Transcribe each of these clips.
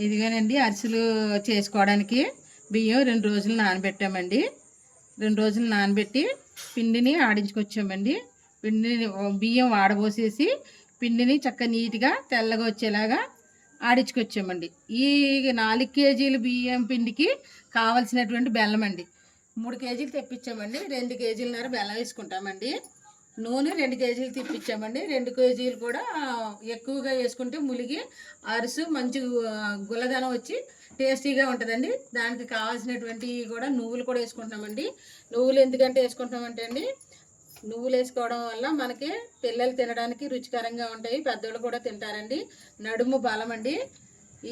ఇదిగోనండి అరిసెలు చేసుకోవడానికి బియ్యం రెండు రోజులు నానబెట్టామండి. రెండు రోజులు నానబెట్టి పిండిని ఆడించుకొచ్చామండి. పిండిని బియ్యం వాడబోసేసి పిండిని చక్కగా నీట్గా తెల్లగా వచ్చేలాగా ఆడించుకొచ్చామండి. ఈ నాలుగు కేజీలు బియ్యం పిండికి కావలసినటువంటి బెల్లం అండి మూడు కేజీలు తెప్పించామండి. రెండు కేజీలన్నర బెల్లం వేసుకుంటామండి. నూనె రెండు కేజీలు తిప్పించామండి రెండు కేజీలు కూడా ఎక్కువగా వేసుకుంటే ములిగి అరుసు మంచి గుల్లదనం వచ్చి టేస్టీగా ఉంటుందండి. దానికి కావాల్సినటువంటి కూడా నువ్వులు కూడా వేసుకుంటామండి నువ్వులు ఎందుకంటే వేసుకుంటామంటే అండి నువ్వులు వేసుకోవడం వల్ల మనకి పిల్లలు తినడానికి రుచికరంగా ఉంటాయి పెద్దోళ్ళు కూడా తింటారండి. నడుము బలం అండి.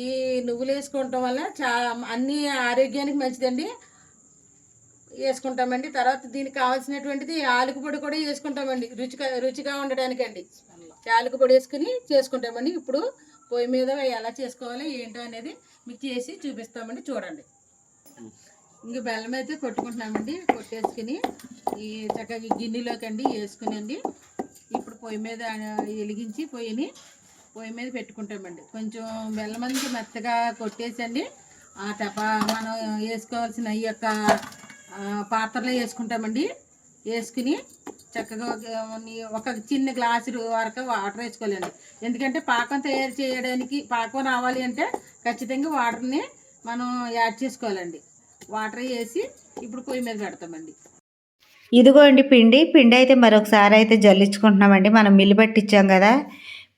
ఈ నువ్వులు వేసుకోవటం వల్ల చా అన్ని ఆరోగ్యానికి మంచిదండి. వేసుకుంటామండి. తర్వాత దీనికి కావాల్సినటువంటిది ఆలుకు పొడి కూడా వేసుకుంటామండి. రుచిగా రుచిగా ఉండడానికండి. ఆలుకు పొడి వేసుకుని చేసుకుంటామండి. ఇప్పుడు పొయ్యి మీద ఎలా చేసుకోవాలో ఏంటో అనేది మీకు చేసి చూపిస్తామండి. చూడండి. ఇంక బెల్లం అయితే కొట్టుకుంటున్నామండి. కొట్టేసుకుని ఈ చక్కగా గిన్నెలోకి అండి వేసుకుని అండి ఇప్పుడు పొయ్యి మీద వెలిగించి పొయ్యిని పొయ్యి మీద పెట్టుకుంటామండి. కొంచెం బెల్లం అంతా మెత్తగా కొట్టేసండి. ఆ టప మనం వేసుకోవాల్సిన ఈ యొక్క పాత్రలో వేసుకుంటామండి. వేసుకుని చక్కగా ఒక- చిన్న గ్లాసు వరకు వాటర్ వేసుకోవాలండి. ఎందుకంటే పాకం తయారు చేయడానికి పాకం రావాలి అంటే ఖచ్చితంగా వాటర్ని మనం యాడ్ చేసుకోవాలండి. వాటర్ వేసి ఇప్పుడు పొయ్యి మీద పెడతామండి. ఇదిగోండి పిండి. పిండి అయితే మరొకసారి అయితే జల్లించుకుంటున్నామండి. మనం మిల్లు పట్టించాం కదా.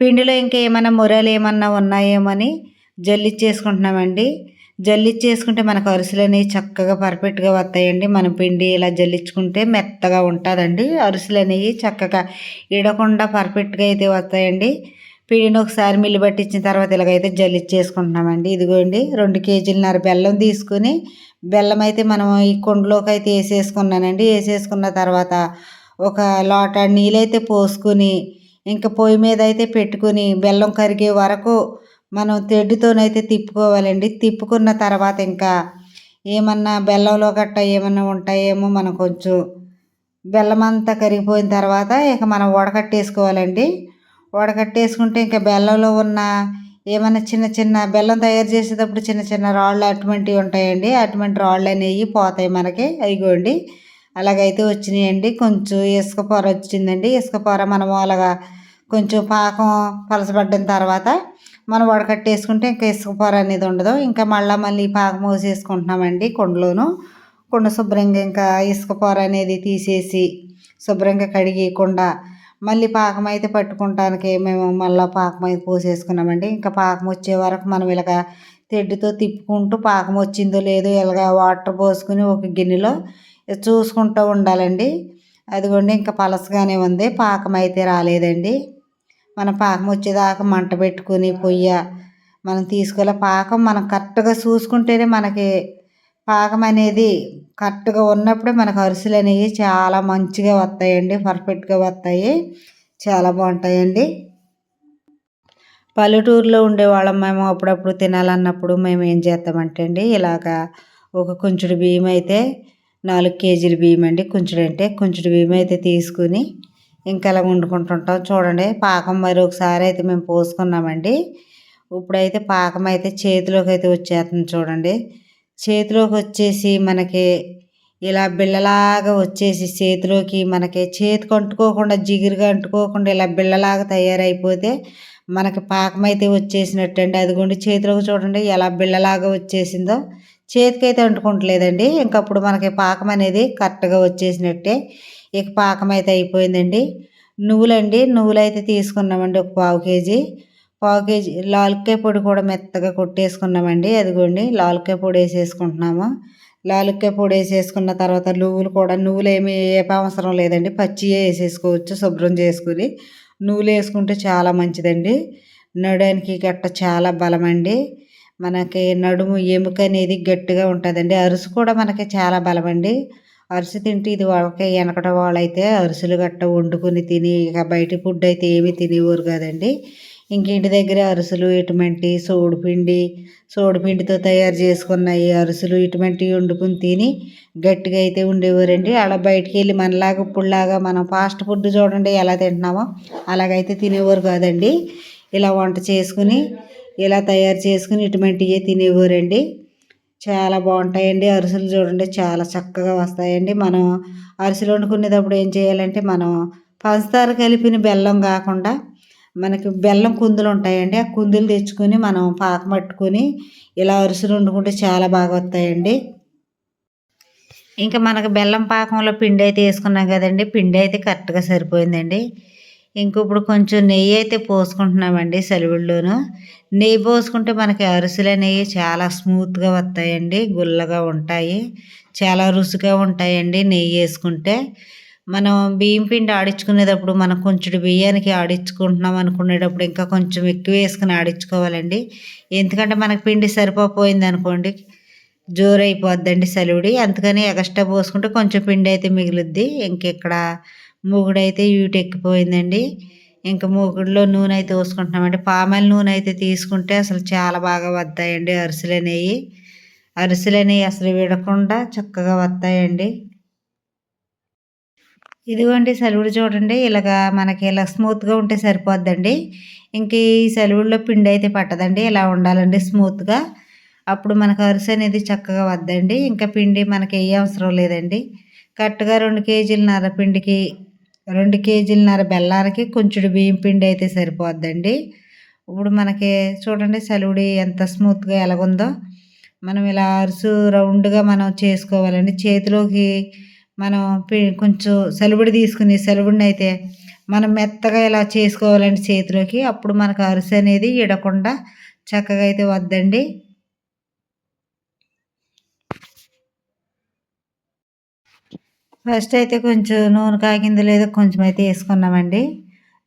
పిండిలో ఇంకా ఏమైనా మురలు ఏమన్నా ఉన్నాయేమని జల్లిచ్చేసుకుంటున్నామండి జల్లిచ్చేసుకుంటే మనకు అరిసెలు అనేవి చక్కగా పర్ఫెక్ట్గా వస్తాయండి మనం పిండి ఇలా జల్లించుకుంటే మెత్తగా ఉంటుందండి. అరిసెలు అనేవి చక్కగా ఇడకుండా పర్ఫెక్ట్గా అయితే వస్తాయండి పిండిని ఒకసారి మిల్లు పట్టించిన తర్వాత ఇలాగైతే జల్లిచ్చేసుకుంటున్నామండి. ఇదిగోండి రెండు కేజీలన్నర బెల్లం తీసుకుని బెల్లం అయితే మనం ఈ కుండలోకి అయితే వేసేసుకున్నానండి. వేసేసుకున్న తర్వాత ఒక లోట నీళ్ళైతే పోసుకుని ఇంకా పొయ్యి మీద అయితే పెట్టుకుని బెల్లం కరిగే వరకు మనం తెడ్డుతోనైతే తిప్పుకోవాలండి. తిప్పుకున్న తర్వాత ఇంకా ఏమన్నా బెల్లంలో గట్ట ఏమన్నా ఉంటాయేమో మనం కొంచెం బెల్లం అంతా కరిగిపోయిన తర్వాత ఇక మనం వడకట్టేసుకోవాలండి. వడకట్టేసుకుంటే ఇంకా బెల్లంలో ఉన్న ఏమైనా చిన్న చిన్న బెల్లం తయారు చేసేటప్పుడు చిన్న చిన్న రాళ్ళు అటువంటివి ఉంటాయండి. అటువంటి రాళ్ళు అనేవి పోతాయి మనకి. అయిగోండి అలాగైతే వచ్చినాయండి. కొంచెం ఇసుక పొర వచ్చిందండి. ఇసుక పొర మనం అలాగా కొంచెం పాకం పలసబడ్డిన తర్వాత మనం వడకట్టేసుకుంటే ఇంకా ఇసుక పొర అనేది ఉండదు. ఇంకా మళ్ళీ మళ్ళీ పాకం పోసేసుకుంటున్నామండి కుండలోను. కుండ శుభ్రంగా ఇంకా ఇసుకపొర అనేది తీసేసి శుభ్రంగా కడిగేయకుండా మళ్ళీ పాకం అయితే పట్టుకుంటానికి మేము మళ్ళీ పాకం అయితే పోసేసుకున్నామండి. ఇంకా పాకం వచ్చే వరకు మనం ఇలాగ తెడ్డుతో తిప్పుకుంటూ పాకం వచ్చిందో లేదో ఇలాగ వాటర్ పోసుకుని ఒక గిన్నెలో చూసుకుంటూ ఉండాలండి. అదిగోండి ఇంకా పలసగానే ఉంది. పాకం అయితే రాలేదండి. మన పాకం వచ్చేదాకా మంట పెట్టుకుని పొయ్య మనం తీసుకెళ్ళే పాకం మనం కరెక్ట్గా చూసుకుంటేనే మనకి పాకం అనేది కరెక్ట్గా ఉన్నప్పుడే మనకు అరిసెలు అనేవి చాలా మంచిగా వస్తాయండి. పర్ఫెక్ట్గా వస్తాయి. చాలా బాగుంటాయండి. పల్లెటూరులో ఉండేవాళ్ళం మేము అప్పుడప్పుడు తినాలన్నప్పుడు మేము ఏం చేస్తామంటే అండి ఇలాగా ఒక కొంచెడు బియ్యం అయితే నాలుగు కేజీల బియ్యం అండి. కొంచెడు అంటే కొంచెడు బియ్యం అయితే తీసుకుని ఇంకా అలా వండుకుంటుంటాం. చూడండి పాకం మరి ఒకసారి అయితే మేము పోసుకున్నామండి. ఇప్పుడైతే పాకం అయితే చేతిలోకి అయితే వచ్చేస్తుంది చూడండి. చేతిలోకి వచ్చేసి మనకి ఇలా బిళ్ళలాగా వచ్చేసి చేతిలోకి మనకి చేతికి అంటుకోకుండా జిగురుగా అంటుకోకుండా ఇలా బిళ్ళలాగా తయారైపోతే మనకి పాకం అయితే వచ్చేసినట్టు అండి అదిగోండి చేతిలోకి చూడండి ఎలా బిళ్ళలాగా వచ్చేసిందో. చేతికైతే అంటుకుంటలేదండి. ఇంకప్పుడు మనకి పాకం అనేది కరెక్ట్గా వచ్చేసినట్టే. ఇక పాకం అయితే అయిపోయిందండి. నువ్వులండి. నువ్వులు అయితే తీసుకున్నామండి ఒక పావు కేజీ. పావు కేజీ లాలుక్కాయ పొడి కూడా మెత్తగా కొట్టేసుకున్నామండి. అదిగోండి. లాలుక్కాయ పొడి వేసేసుకుంటున్నాము. లాలుక్కాయ పొడి వేసేసుకున్న తర్వాత నువ్వులు కూడా నువ్వులు ఏమి అవసరం లేదండి. పచ్చి వేసేసుకోవచ్చు శుభ్రం చేసుకుని. నువ్వులు వేసుకుంటే చాలా మంచిదండి. నడడానికి గట్ట చాలా బలమండి. మనకి నడుము ఎముక అనేది గట్టిగా ఉంటుందండి. అరుసు కూడా మనకి చాలా బలమండి. అరుసు తింటే ఇది వాళ్ళకి వెనకట వాళ్ళైతే అరిసెలు గట్ట వండుకొని తిని ఇక బయట ఫుడ్ అయితే ఏమీ తినేవారు కాదండి. ఇంకింటి దగ్గర అరిసెలు ఇటువంటి సోడిపిండి సోడిపిండితో తయారు చేసుకున్న ఈ అరిసెలు ఇటువంటివి వండుకుని తిని గట్టిగా అయితే ఉండేవారండి. అలా బయటికి వెళ్ళి మనలాగా ఇప్పుడులాగా మనం ఫాస్ట్ ఫుడ్ చూడండి ఎలా తింటున్నామో అలాగైతే తినేవారు కాదండి. ఇలా వంట చేసుకుని ఇలా తయారు చేసుకుని ఇటువంటివి తినేవారండి. చాలా బాగుంటాయండి అరిసెలు చూడండి చాలా చక్కగా వస్తాయండి. మనం అరిసెలు వండుకునేటప్పుడు ఏం చేయాలంటే మనం పంచదార కలిపిన బెల్లం కాకుండా మనకి బెల్లం కుందులు ఉంటాయండి. ఆ కుందులు తెచ్చుకొని మనం పాకం పట్టుకొని ఇలా అరిసెలు వండుకుంటే చాలా బాగా వస్తాయండి. ఇంకా మనకు బెల్లం పాకంలో పిండి అయితే వేసుకున్నాం కదండి పిండి అయితే కరెక్ట్గా సరిపోయిందండి. ఇంక ఇప్పుడు కొంచెం నెయ్యి అయితే పోసుకుంటున్నామండి సెలవుల్లోనూ. నెయ్యి పోసుకుంటే మనకి అరిసెలు అనేవి చాలా స్మూత్గా వస్తాయండి గుల్లగా ఉంటాయి చాలా రుచిగా ఉంటాయండి నెయ్యి వేసుకుంటే. మనం బియ్యం పిండి ఆడించుకునేటప్పుడు మనం కొంచెం బియ్యానికి ఆడించుకుంటున్నాం అనుకునేటప్పుడు ఇంకా కొంచెం ఎక్కువ వేసుకుని ఆడించుకోవాలండి. ఎందుకంటే మనకి పిండి సరిపోయింది అనుకోండి జోరు అయిపోద్దండి సెలవుడి. అందుకని ఎగస్ట్రా పోసుకుంటే కొంచెం పిండి అయితే మిగులుద్ది. ఇంకెక్కడ మూగుడైతే యూట్ ఎక్కిపోయిందండి. ఇంకా మూగుడులో నూనె అయితే పోసుకుంటున్నామండి. పామాయిల్ నూనె అయితే తీసుకుంటే అసలు చాలా బాగా వస్తాయండి అరిసెలు అనేవి అరిసెలు అనేవి అసలు విడకుండా చక్కగా వస్తాయండి ఇదిగోండి సెలవుడు చూడండి. ఇలాగా మనకి ఇలా స్మూత్గా ఉంటే సరిపోద్దండి. ఇంక ఈ సెలవుల్లో పిండి అయితే పట్టదండి. ఇలా ఉండాలండి స్మూత్గా. అప్పుడు మనకు అరిసె అనేది చక్కగా వద్దండి. ఇంకా పిండి మనకి ఏ అవసరం లేదండి. కరెక్ట్గా రెండు కేజీలన్నర పిండికి రెండు కేజీలన్నర బెల్లానికి కొంచెం బియ్యం పిండి అయితే సరిపోద్దండి. ఇప్పుడు మనకి చూడండి సలివిడి ఎంత స్మూత్గా ఎలాగుందో. మనం ఇలా అరుసు రౌండ్గా మనం చేసుకోవాలండి. చేతిలోకి మనం కొంచెం సెలబడి తీసుకుని సెలబడిని అయితే మనం మెత్తగా ఇలా చేసుకోవాలండి చేతిలోకి. అప్పుడు మనకు అరిసె అనేది ఇడకుండా చక్కగా అయితే వద్దండి. ఫస్ట్ అయితే కొంచెం నూనె కాగింది లేదో కొంచెం అయితే వేసుకున్నామండి.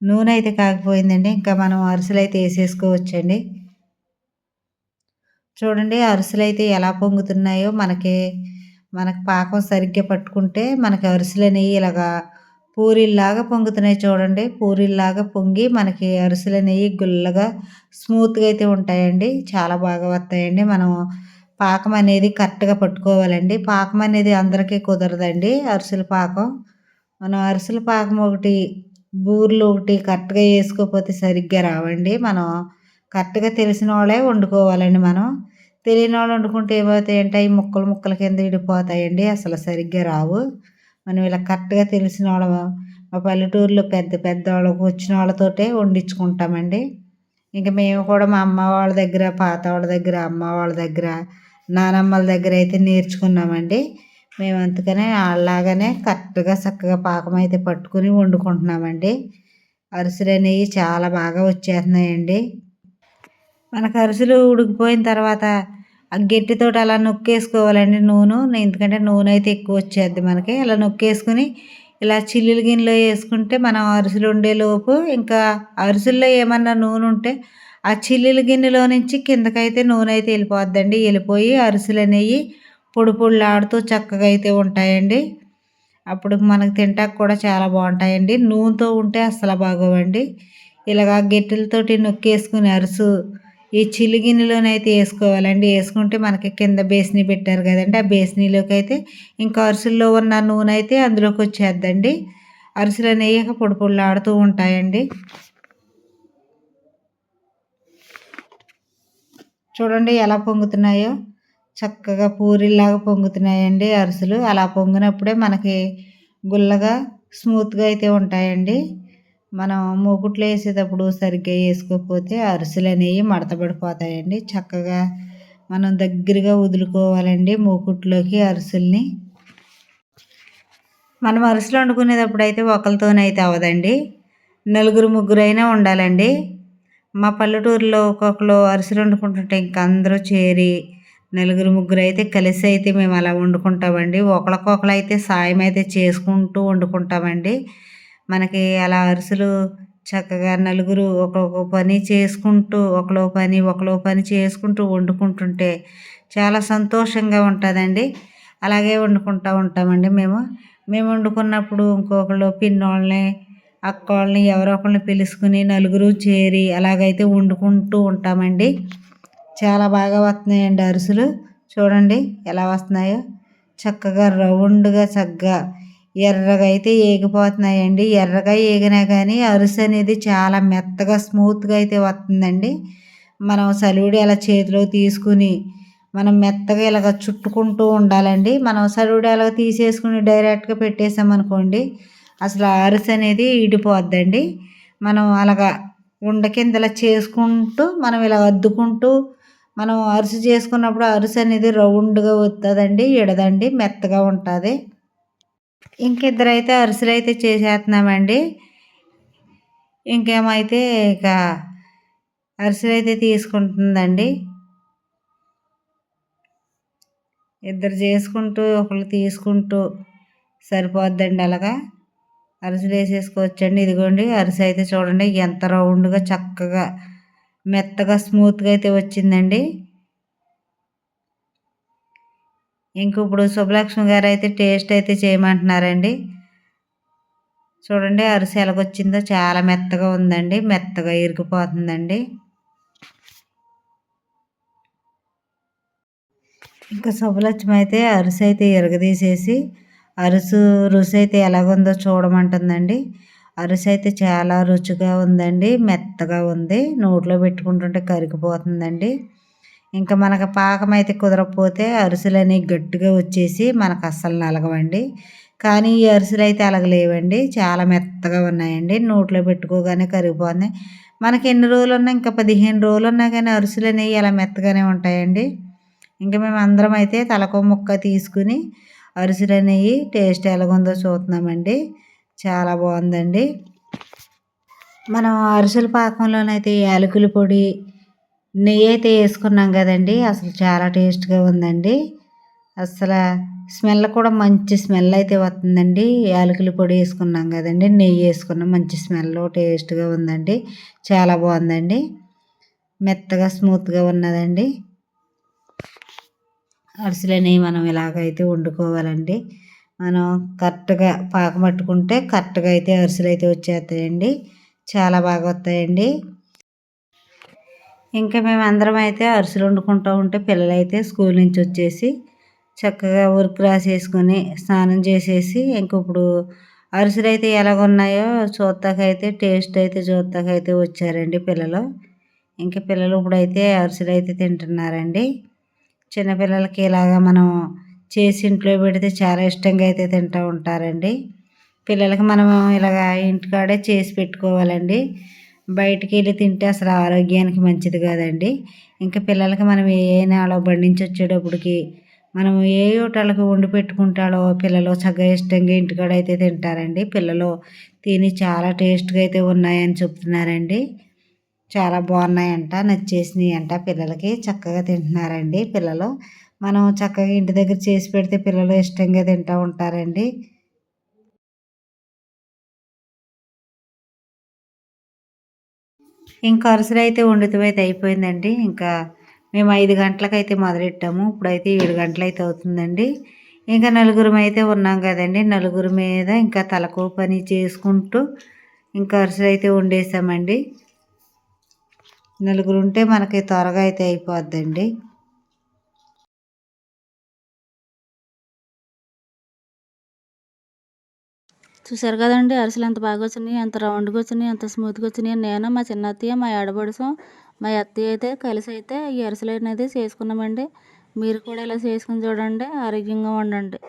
నూనె అయితే కాగిపోయిందండి ఇంకా మనం అరిసెలు అయితే వేసేసుకోవచ్చండి. చూడండి అరిసెలు అయితే ఎలా పొంగుతున్నాయో. మనకి మనకు పాకం సరిగ్గా పట్టుకుంటే మనకి అరిసెలు అనేవి ఇలాగా పూరీల్లాగా పొంగుతున్నాయి చూడండి. పూరీల్లాగా పొంగి మనకి అరిసెలు అనేవి గుల్లగా స్మూత్గా అయితే ఉంటాయండి. చాలా బాగా వస్తాయండి. మనం పాకం అనేది కరెక్ట్గా పట్టుకోవాలండి. పాకం అనేది అందరికీ కుదరదండి. అరిసెల పాకం. మనం అరిసెల పాకం ఒకటి బూర్లు ఒకటి కరెక్ట్గా వేసుకోకపోతే సరిగ్గా రావండి. మనం కరెక్ట్గా తెలిసిన వాళ్ళే వండుకోవాలండి మనం. తెలియని వాళ్ళు వండుకుంటే ఏమవుతాయంటే అవి ముక్కలు ముక్కల కింద విడిపోతాయండి. అసలు సరిగ్గా రావు. మనం ఇలా కరెక్ట్గా తెలిసిన వాళ్ళ మా పల్లెటూరులో పెద్ద పెద్ద వాళ్ళకు వచ్చిన వాళ్ళతోటే వండించుకుంటామండి. ఇంకా మేము కూడా మా అమ్మ వాళ్ళ దగ్గర పాత వాళ్ళ దగ్గర అమ్మ వాళ్ళ దగ్గర నానమ్మల దగ్గర అయితే నేర్చుకున్నామండి. మేము అందుకనే అలాగనే కరెక్ట్గా చక్కగా పాకం అయితే పట్టుకుని వండుకుంటున్నామండి. అరిసెలు అనేవి చాలా బాగా వచ్చేస్తున్నాయండి. మనకు అరిసెలు ఉడికిపోయిన తర్వాత ఆ గట్టితోటి అలా నొక్కేసుకోవాలండి నూనె. ఎందుకంటే నూనె అయితే ఎక్కువ వచ్చేది మనకి. అలా నొక్కేసుకుని ఇలా చిల్లులు గిన్నెలో వేసుకుంటే మనం అరిసెలు ఉండేలోపు ఇంకా అరిసెల్లో ఏమన్నా నూనె ఉంటే ఆ చిల్లుల గిన్నెలో నుంచి కిందకైతే నూనె అయితే వెళ్ళిపోద్దండి. వెళ్ళిపోయి అరిసెలు అనేవి పొడి పొడిలాడుతూ చక్కగా అయితే ఉంటాయండి. అప్పుడు మనకు తింటాక కూడా చాలా బాగుంటాయండి. నూనెతో ఉంటే అసలు బాగోవండి. ఇలాగా గెట్టెలతోటి నొక్కేసుకుని అరుసు ఈ చిల్లి గిన్నెలోనైతే వేసుకోవాలండి. వేసుకుంటే మనకి కింద బేసిని పెట్టారు కదండి. ఆ బేసినీలోకి అయితే ఇంకా అరిసెల్లో ఉన్న నూనె అయితే అందులోకి వచ్చేద్దండి. అరిసెలు అనేవి పొడి పొడిలాడుతూ ఉంటాయండి. చూడండి ఎలా పొంగుతున్నాయో. చక్కగా పూరిలాగా పొంగుతున్నాయండి అరిసెలు. అలా పొంగినప్పుడే మనకి గుల్లగా స్మూత్గా అయితే ఉంటాయండి. మనం మూకుట్లో వేసేటప్పుడు సరిగ్గా వేసుకోకపోతే అరిసెలు అనేవి మడతపడిపోతాయండి చక్కగా మనం దగ్గరగా వదులుకోవాలండి మూకుట్లోకి అరిసెల్ని. మనం అరిసెలు వండుకునేటప్పుడు అయితే ఒకరితోనైతే అవ్వదండి. నలుగురు ముగ్గురైనా ఉండాలండి. మా పల్లెటూరులో ఒక్కొక్కరు అరిసెలు వండుకుంటుంటే ఇంక అందరూ చేరి నలుగురు ముగ్గురు అయితే కలిసి అయితే మేము అలా వండుకుంటామండి. ఒకరికొకరు అయితే సాయం అయితే చేసుకుంటూ వండుకుంటామండి. మనకి అలా అరిసెలు చక్కగా నలుగురు ఒక్కొక్క పని చేసుకుంటూ ఒకలో పని ఒకలో పని చేసుకుంటూ వండుకుంటుంటే చాలా సంతోషంగా ఉంటుందండి. అలాగే వండుకుంటూ ఉంటామండి మేము. మేము వండుకున్నప్పుడు ఇంకొకళ్ళు పిన్నోళ్ళని అక్కోళ్ళని ఎవరో ఒకరిని పిలుచుకుని నలుగురు చేరి అలాగైతే వండుకుంటూ ఉంటామండి. చాలా బాగా వస్తున్నాయండి అరిసెలు. చూడండి ఎలా వస్తున్నాయో. చక్కగా రౌండ్గా చక్కగా ఎర్రగా అయితే ఏగిపోతున్నాయండి. ఎర్రగా ఏగినా కానీ అరిసె అనేది చాలా మెత్తగా స్మూత్గా అయితే వస్తుందండి. మనం సలివిడి అలా చేతిలో తీసుకుని మనం మెత్తగా ఇలాగ చుట్టుకుంటూ ఉండాలండి. మనం సలివిడి అలా తీసేసుకుని డైరెక్ట్గా పెట్టేసామనుకోండి అసలు అరిసె అనేది ఇడిపోద్దండి. మనం అలాగా ఉండ కిందలా చేసుకుంటూ మనం ఇలా అద్దుకుంటూ మనం అరిసె చేసుకున్నప్పుడు అరిసె అనేది రౌండ్గా వస్తుందండి ఇడదండి మెత్తగా ఉంటుంది. ఇంకిద్దరు అయితే అరిసెలు అయితే చేసేస్తున్నామండి ఇంకేమైతే ఇక అరిసెలు అయితే తీసుకుంటుందండి. ఇద్దరు చేసుకుంటూ ఒకళ్ళు తీసుకుంటూ సరిపోద్దండి అలాగా. అరిసెలు వేసేసుకోవచ్చండి. ఇదిగోండి అరిసె అయితే చూడండి ఎంత రౌండ్గా చక్కగా మెత్తగా స్మూత్గా అయితే వచ్చిందండి. ఇంక ఇప్పుడు శుభలక్ష్మి గారు అయితే టేస్ట్ అయితే చేయమంటున్నారండి. చూడండి అరిసె ఎలాగొచ్చిందో చాలా మెత్తగా ఉందండి మెత్తగా ఇరిగిపోతుందండి. ఇంకా శుభలక్ష్మి అయితే అరిసె అయితే ఇరగదీసేసి అరుసు రుచి అయితే ఎలాగుందో చూడమంటుందండి. అరిసె అయితే చాలా రుచిగా ఉందండి. మెత్తగా ఉంది. నోట్లో పెట్టుకుంటుంటే కరిగిపోతుందండి. ఇంకా మనకు పాకం అయితే కుదరకపోతే అరిసెలు అనేవి గట్టిగా వచ్చేసి మనకు అస్సలు నలగవండి. కానీ ఈ అరిసెలు అయితే అలగలేవండి చాలా మెత్తగా ఉన్నాయండి. నోట్లో పెట్టుకోగానే కరిగిపోతున్నాయి. మనకి ఎన్ని రోజులు ఉన్నా ఇంకా పదిహేను రోజులు ఉన్నా కానీ అరిసెలు అనేవి అలా మెత్తగానే ఉంటాయండి. ఇంకా మేము అందరం అయితే తలకో ముక్క తీసుకుని అరిసెలు అనేవి టేస్ట్ ఎలాగుందో చూస్తున్నామండి. చాలా బాగుందండి. మనం అరిసెల పాకంలోనైతే యాలకుల పొడి నెయ్యి అయితే వేసుకున్నాం కదండి. అసలు చాలా టేస్ట్గా ఉందండి. అసలు స్మెల్ కూడా మంచి స్మెల్ అయితే వస్తుందండి. యాలకుల పొడి వేసుకున్నాం కదండి. నెయ్యి వేసుకున్నాం. మంచి స్మెల్ టేస్ట్గా ఉందండి. చాలా బాగుందండి. మెత్తగా స్మూత్గా ఉన్నదండి. అరిసెలని మనం ఇలాగైతే వండుకోవాలండి. మనం కరెక్ట్గా పాక పట్టుకుంటే కరెక్ట్గా అయితే అరిసెలు అయితే వచ్చేస్తాయండి. చాలా బాగా వస్తాయండి. ఇంకా మేము అందరం అయితే అరిసెలు వండుకుంటూ ఉంటే పిల్లలు అయితే స్కూల్ నుంచి వచ్చేసి చక్కగా వర్క్ రాసేసుకొని స్నానం చేసేసి ఇంక ఇప్పుడు అరిసెలు అయితే ఎలాగున్నాయో చూస్తాకైతే టేస్ట్ అయితే చూస్తాకైతే వచ్చారండి పిల్లలు. ఇంకా పిల్లలు ఇప్పుడైతే అరిసెలు అయితే తింటున్నారండి. చిన్నపిల్లలకి ఇలాగా మనం చేసి ఇంట్లో పెడితే చాలా ఇష్టంగా అయితే తింటూ ఉంటారండి. పిల్లలకి మనం ఇలాగ ఇంటికాడే చేసి పెట్టుకోవాలండి. బయటికి వెళ్ళి తింటే అసలు ఆరోగ్యానికి మంచిది కాదండి. ఇంకా పిల్లలకి మనం ఏ నాలో బండించి వచ్చేటప్పటికి మనం ఏ హోటల్కి వండి పెట్టుకుంటాడో పిల్లలు చక్కగా ఇష్టంగా ఇంటికాడ అయితే తింటారండి. పిల్లలు తిని చాలా టేస్ట్గా అయితే ఉన్నాయని చెప్తున్నారండి. చాలా బాగున్నాయంట నచ్చేసినాయి అంట పిల్లలకి చక్కగా తింటున్నారండి. పిల్లలు మనం చక్కగా ఇంటి దగ్గర చేసి పెడితే పిల్లలు ఇష్టంగా తింటూ ఉంటారండి. ఇంకా అరిసెలు అయితే వండుతూ అయితే అయిపోయిందండి. ఇంకా మేము ఐదు గంటలకైతే మొదలెట్టాము. ఇప్పుడైతే ఏడు గంటలైతే అవుతుందండి. ఇంకా నలుగురం అయితే ఉన్నాం కదండి. నలుగురు మీద ఇంకా తలకో పని చేసుకుంటూ ఇంకా అరిసెలు అయితే వండేసామండి. నలుగురు ఉంటే మనకి త్వరగా అయితే అయిపోద్దండి. చూసారు కదండి అరిసెలు ఎంత బాగా వచ్చినాయి ఎంత రౌండ్గా వచ్చినాయి ఎంత స్మూత్గా వచ్చినాయి నేను మా చిన్న అత్తయ్య మా ఆడపడుసం మా అత్తయ్య అయితే కలిసి అయితే ఈ అరిసెలు అనేది చేసుకున్నామండి. మీరు కూడా ఇలా చేసుకుని చూడండి ఆరోగ్యంగా ఉండండి.